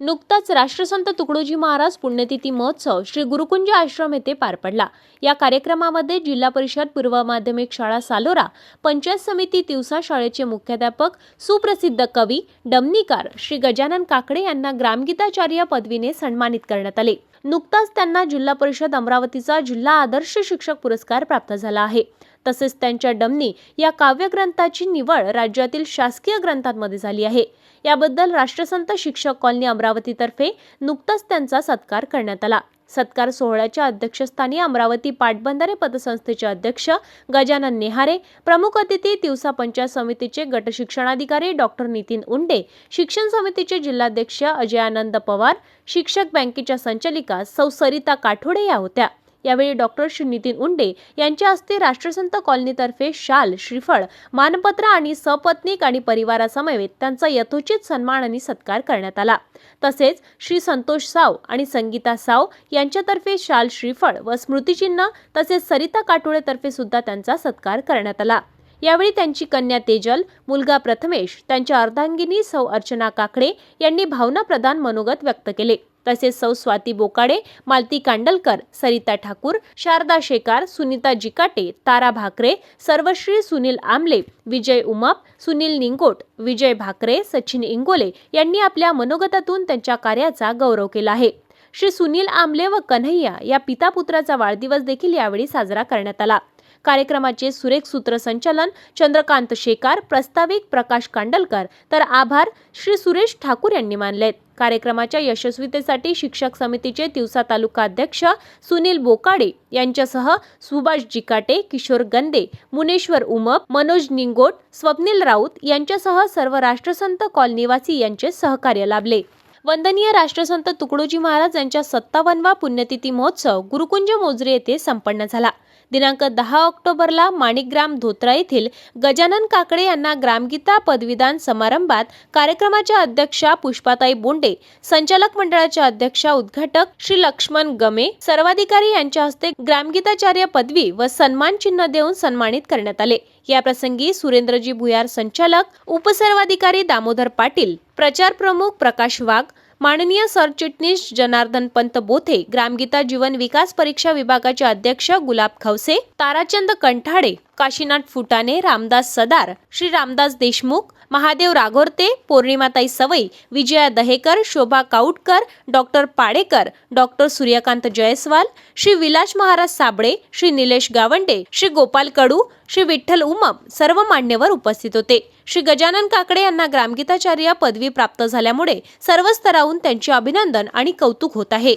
नुकताच राष्ट्रसंत तुकडोजी महाराज पुण्यतिथी महोत्सव श्री गुरुकुंज आश्रम येथे पार पडला. या कार्यक्रमामध्ये जिल्हा परिषद पूर्व माध्यमिक शाळा सालोरा पंचायत समिती तिवसा शाळेचे मुख्याध्यापक सुप्रसिद्ध कवी डमनीकार श्री गजानन काकडे यांना ग्रामगीताचार्य पदवीने सन्मानित करण्यात आले. नुकताच त्यांना जिल्हा परिषद अमरावतीचा जिल्हा आदर्श शिक्षक पुरस्कार प्राप्त झाला आहे. तसेच त्यांच्या डमनी या काव्यग्रंथाची निवड राज्यातील शासकीय ग्रंथांमध्ये झाली आहे. याबद्दल राष्ट्रसंत शिक्षक कॉलनी अमरावतीतर्फे नुकताच त्यांचा सत्कार करण्यात आला. सत्कार सोहळ्याच्या अध्यक्षस्थानी अमरावती पाटबंधारे पतसंस्थेचे अध्यक्ष गजानन नेहारे प्रमुख अतिथी तिवसा पंचायत समितीचे गटशिक्षणाधिकारी डॉक्टर नितीन उंडे शिक्षण समितीचे जिल्हाध्यक्ष अजयानंद पवार शिक्षक बँकेच्या संचालिका सौ सरिता काठोडे या होत्या. यावेळी डॉक्टर श्री नितीन उंडे यांच्या हस्ते राष्ट्रसंत कॉलनीतर्फे शाल श्रीफळ मानपत्र आणि सपत्नीक आणि परिवारासमवेत त्यांचा यथोचित सन्मान आणि सत्कार करण्यात आला. तसेच श्री संतोष साव आणि संगीता साव यांच्यातर्फे शाल श्रीफळ व स्मृतिचिन्ह तसेच सरिता काटोळेतर्फे सुद्धा त्यांचा सत्कार करण्यात आला. यावेळी त्यांची कन्या तेजल मुलगा प्रथमेश त्यांच्या अर्धांगिनी सौ अर्चना काकडे यांनी भावना प्रदान मनोगत व्यक्त केले. तसेच सौ स्वाती बोकाडे मालती कांडलकर सरिता ठाकूर शारदा शेकार सुनीता जिकाटे तारा भाकरे सर्वश्री सुनील आमले विजय उमाप सुनील निंगोट विजय भाकरे सचिन इंगोले यांनी आपल्या मनोगतातून त्यांच्या कार्याचा गौरव केला आहे. श्री सुनील आमले व कन्हैया या पिता पुत्राचा वाढदिवस देखील यावेळी साजरा करण्यात आला. कार्यक्रमाचे सुरेख सूत्रसंचालन चंद्रकांत शेकार प्रस्ताविक प्रकाश कांडलकर. तर आभार श्री सुरेश ठाकूर यांनी मानलेत कार्यक्रमाच्या यशस्वीतेसाठी शिक्षक समितीचे तिवसा तालुका अध्यक्ष सुनील बोकाडे यांच्यासह सुभाष जिकाटे किशोर गंदे मुनेश्वर उमप मनोज निंगोट स्वप्नील राऊत यांच्यासह सर्व राष्ट्रसंत कॉलनीवासी यांचे सहकार्य लाभले. वंदनीय राष्ट्रसंत तुकडोजी महाराज यांच्या सत्तावनवा पुण्यतिथी महोत्सव गुरुकुंज मोजरे येथे संपन्न झाला. दिनांक दहा ऑक्टोबरला माणिकग्राम धोत्रा येथील गजानन काकडे यांना ग्रामगीता पदवीदान समारंभात कार्यक्रमाच्या अध्यक्षा पुष्पाताई बोंडे संचालक मंडळाच्या अध्यक्षा उद्घाटक श्री लक्ष्मण गमे सर्वाधिकारी यांच्या हस्ते ग्रामगीताचार्य पदवी व सन्मान चिन्ह देऊन सन्मानित करण्यात आले. या प्रसंगी सुरेंद्रजी भुयार संचालक उपसर्वाधिकारी दामोदर पाटील प्रचार प्रमुख प्रकाश वाघ माननीय सरचिटणीस जनार्दन पंत बोथे ग्रामगीता जीवन विकास परीक्षा विभागाचे अध्यक्ष गुलाब खवसे ताराचंद कंठाडे काशीनाथ फुटाणे रामदास सदार श्री रामदास देशमुख महादेव राघोरते पौर्णिमाताई सवई विजया दहेकर शोभा काऊटकर डॉक्टर पाडेकर डॉक्टर सूर्यकांत जयस्वाल श्री विलास महाराज साबळे श्री निलेश गावंडे श्री गोपाल कडू श्री विठ्ठल उमप सर्व मान्यवर उपस्थित होते. श्री गजानन काकडे यांना ग्रामगीताचार्य पदवी प्राप्त झाल्यामुळे सर्व स्तराहून त्यांचे अभिनंदन आणि कौतुक होत आहे.